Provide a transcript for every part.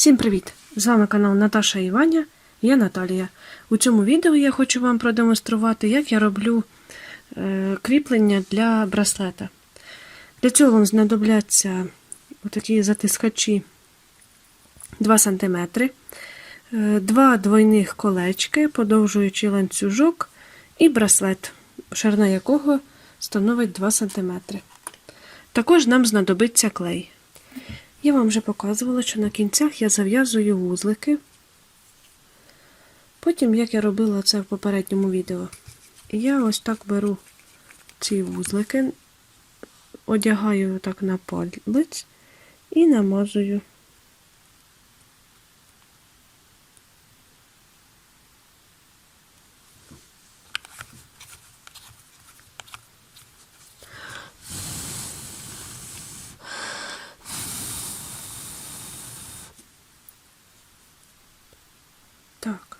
Всім привіт! З вами канал Наташа і Ваня, я Наталія. У цьому відео я хочу вам продемонструвати, як я роблю е, кріплення для браслета. Для цього вам знадобляться такі затискачі 2 см, е, два двойних колечки, подовжуючий ланцюжок і браслет, ширина якого становить 2 см. Також нам знадобиться клей. Я вам вже показувала, що на кінцях я зав'язую вузлики. Потім, як я робила це в попередньому відео, я ось так беру ці вузлики, одягаю так на палець і намазую. Так.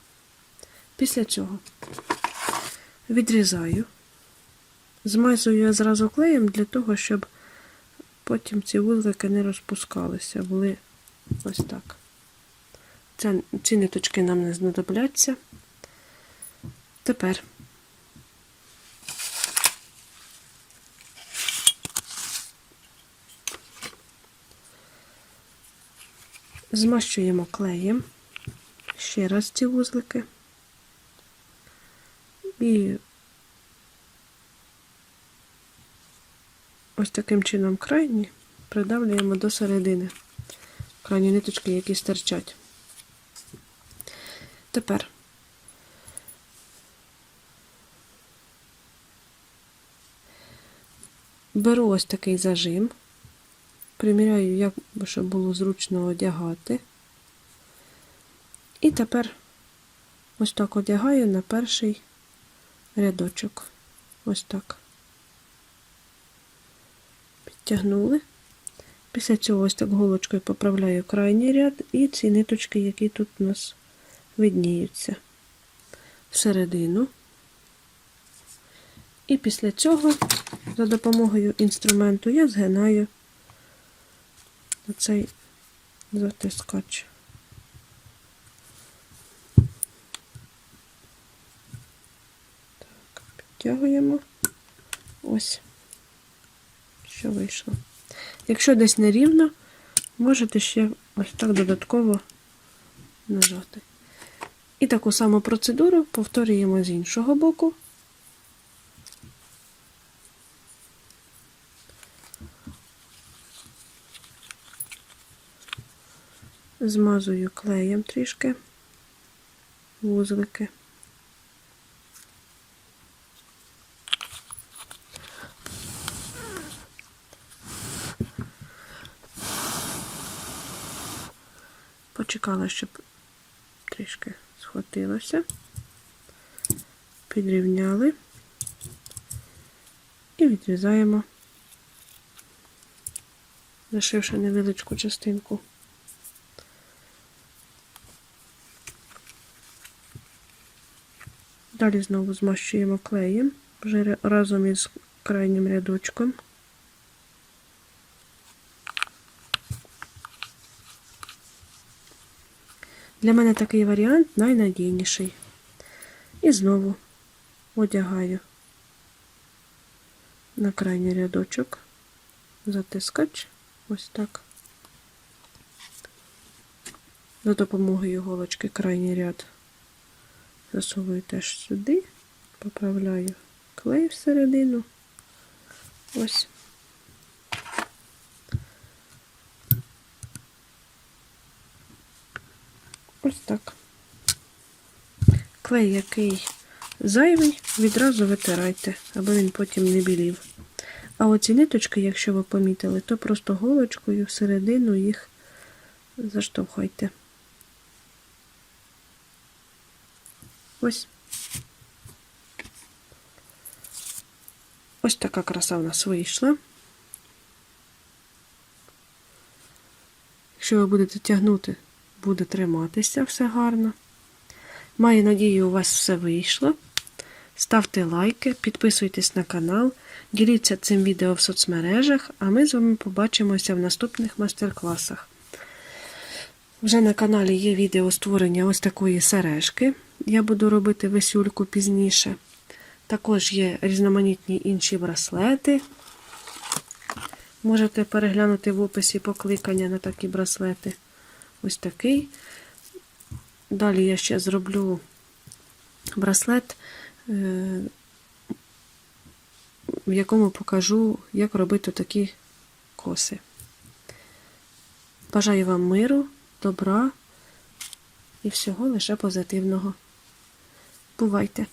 Після цього відрізаю, змазую я зразу клеєм для того, щоб потім ці вузлики не розпускалися, були ось так. Ці ниточки нам не знадобляться. Тепер змащуємо клеєм ще раз ці вузлики і ось таким чином крайні придавлюємо до середини крайні ниточки, які стирчать. Тепер беру ось такий зажим, приміряю, як щоб було зручно одягати. І тепер ось так одягаю на перший рядочок. Ось так. Підтягнули. Після цього ось так голочкою поправляю крайній ряд і ці ниточки, які тут у нас видніються всередину. І після цього за допомогою інструменту я згинаю оцей затискач. Підтягуємо ось, що вийшло. Якщо десь нерівно, можете ще ось так додатково нажати. І таку саму процедуру повторюємо з іншого боку. Змазую клеєм трішки вузлики. Почекала, щоб трішки схватилося, підрівняли і відрізаємо, лишивши невеличку частинку. Далі знову змащуємо клеєм вже разом із крайнім рядочком. Для мене такий варіант найнадійніший. І знову одягаю на крайній рядочок, затискач, ось так. За допомогою голочки крайній ряд засовую теж сюди, поправляю клей всередину. Ось. Ось так. Клей, який зайвий, відразу витирайте, аби він потім не білів. А оці ниточки, якщо ви помітили, то просто голочкою всередину їх заштовхайте. Ось. Ось така краса в нас вийшла. Якщо ви будете тягнути, буде триматися все гарно. Маю надію, у вас все вийшло. Ставте лайки, підписуйтесь на канал, діліться цим відео в соцмережах, а ми з вами побачимося в наступних майстер-класах. Вже на каналі є відео створення ось такої сережки. Я буду робити весюльку пізніше. Також є різноманітні інші браслети. Можете переглянути в описі покликання на такі браслети. Ось такий. Далі я ще зроблю браслет, е, в якому покажу, як робити такі коси. Бажаю вам миру, добра і всього лише позитивного. Бувайте!